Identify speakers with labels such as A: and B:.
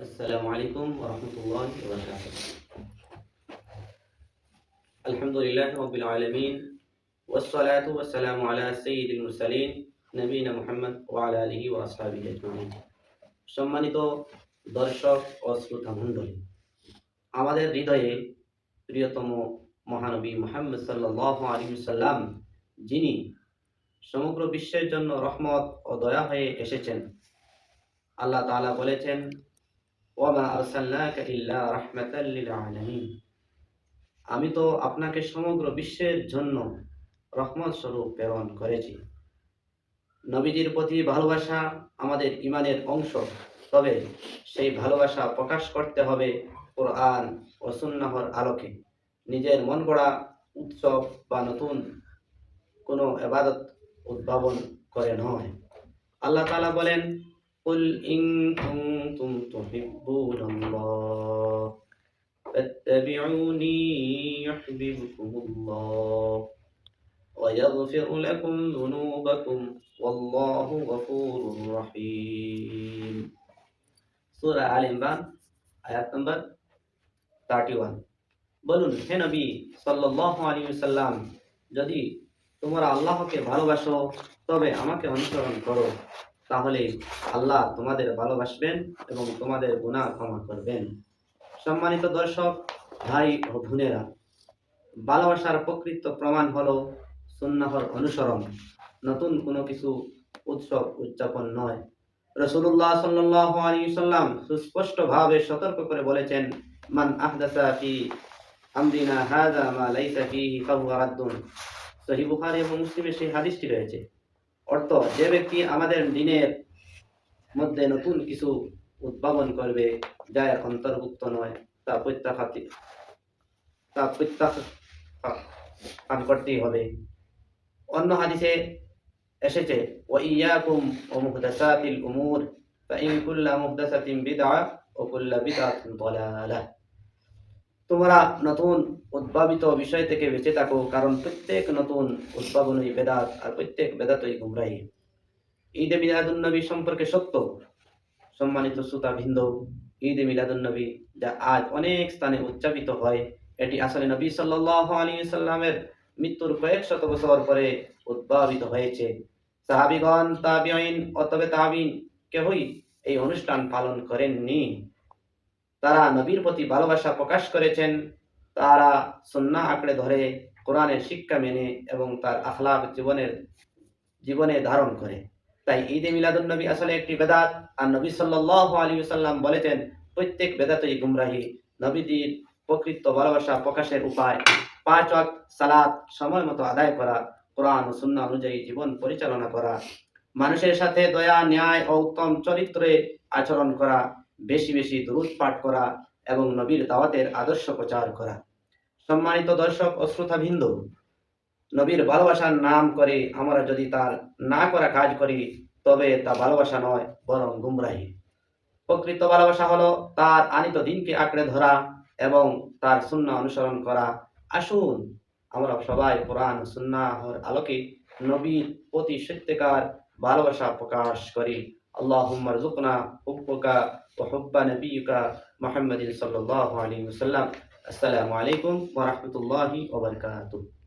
A: السلام عليكم ورحمة الله وبركاته الحمد لله رب العالمين والصلاة والسلام على سيد المرسلين নবীনা মুহাম্মদ ওয়ালা আলিহি ওয়া আসহাবিহি আজমাইন সম্মানিত দর্শক ও শ্রোতা মণ্ডলী আমাদের হৃদয়ে প্রিয়তম মহানবী মুহাম্মদ সাল্লাল্লাহু আলাইহি সাল্লাম যিনি সমগ্র বিশ্বের জন্য রহমত ও দয়া হয়ে এসেছেন আল্লাহ তাআলা বলেছেন আমি তো আপনাকে সমগ্র বিশ্বের জন্য রহমত স্বরূপ প্রেরণ করেছি। নবীজির প্রতি ভালোবাসা আমাদের ইমানের অংশ। তবে সেই ভালোবাসা প্রকাশ করতে হবে কোরআন ও সুন্নাহর আলোকে। নিজের মন গড়া উৎসব বা নতুন কোনো এবাদত উদ্ভাবন করে নয়। আল্লাহ তাআলা বলেন قل إن كنتم تحبون الله فاتبعوني يحببكم الله ويغفر لكم ذنوبكم والله غفور رحيم সূরা আল ইমরান আয়াত নম্বর 31 বলুন হে নবী সাল্লাল্লাহু আলাইহি ওয়াসাল্লাম যদি তোমরা আল্লাহকে ভালোবাসো তবে আমাকে অনুসরণ করো তাহলে আল্লাহ তোমাদের ভালোবাসবেন এবং তোমাদের গুনাহ ক্ষমা করবেন। সম্মানিত দর্শক, ভাই ও বোনেরা, ভালোবাসার প্রকৃত প্রমাণ হলো সুন্নাহর অনুসরণ। নতুন কোনো কিছু উৎসব উদযাপন নয়। রসুল্লাহ সাল্লাল্লাহু আলাইহি সাল্লাম সুস্পষ্টভাবে সতর্ক করে বলেছেন, মান আহদাসা ফি আমরিনা হাযা মা লাইসা ফিহি ফাহুয়া রাদ্দুন সহিহ বুখারী এবং মুসলিমে সেই হাদিসটি রয়েছে। অর্থ, যে ব্যক্তি আমাদের দিনের মধ্যে নতুন কিছু উদ্ভাবন করবে, যা এর অন্তর্ভুক্ত নয়, তা প্রত্যাখ্যাতি, তা প্রত্যাখ্যান করতেই হবে। অন্য হাদিসে এসেছে ও ইয়াকুম ও মুহদাসাতিল উমুর কুল্লা মুহদাসাতিন বিদআ ও কুল্লা বিদআতিন দালালাহ তোমরা নতুন উদ্ভাবিত বিষয় থেকে বেঁচে থাকো, কারণ প্রত্যেক নতুন উদ্ভাবনই বেদাত আর প্রত্যেক বেদাতই গুমরাহি। ঈদে মিলাদুন নবী সম্পর্কে সত্য। সম্মানিত শ্রোতা ভিন্দ ঈদে মিলাদুন নবী যা আজ অনেক স্থানে উদযাপিত হয়, এটি আসলে নবী সাল্লাল্লাহু আলাইহি সাল্লামের মৃত্যুর কয়েক শত বছর পরে উদ্ভাবিত হয়েছে। সাহাবিগণ, তাবিঈন অতবে তাবিন কেহই এই অনুষ্ঠান পালন করেননি। তারা নবীর প্রতি ভালোবাসা প্রকাশ করেছেন, তারা সুন্নাহ আঁকড়ে ধরে কোরআনের শিক্ষা মেনে এবং তার আখলাক জীবনের, জীবনে ধারণ করে। তাই ঈদে মিলাদুন নবী আসলে একটি বেদাত। আর নবী সাল্লাল্লাহু আলাইহি সাল্লাম বলেছেন, প্রত্যেক বেদাতই গুমরাহি। নবীজির প্রকৃত ভালোবাসা প্রকাশের উপায়, পাঁচ ওয়াক্ত সালাত সময় মতো আদায় করা, কোরআন ও সুন্নাহ অনুযায়ী জীবন পরিচালনা করা, মানুষের সাথে দয়া, ন্যায় ও উত্তম চরিত্রে আচরণ করা বেশি বেশি দুরুদ পাঠ করা এবং নবীর দাওয়াতের আদর্শ প্রচার করা। সম্মানিত দর্শক ও শ্রোতাবৃন্দ, নবীর ভালোবাসার নাম করে আমরা যদি তার না করা কাজ করি, তবে তা ভালোবাসা নয়, বরং গুমরাহি। প্রকৃত ভালোবাসা হলো তার আনিত দিনকে আঁকড়ে ধরা এবং তার সুন্নাহ অনুসরণ করা। আসুন, আমরা সবাই কোরআন সুন্নাহর আলোকে নবীর প্রতি সত্যিকার ভালোবাসা প্রকাশ করি। اللهم ارزقنا حبك وحب نبيك محمد صلى الله عليه وسلم. السلام عليكم ورحمة الله وبركاته.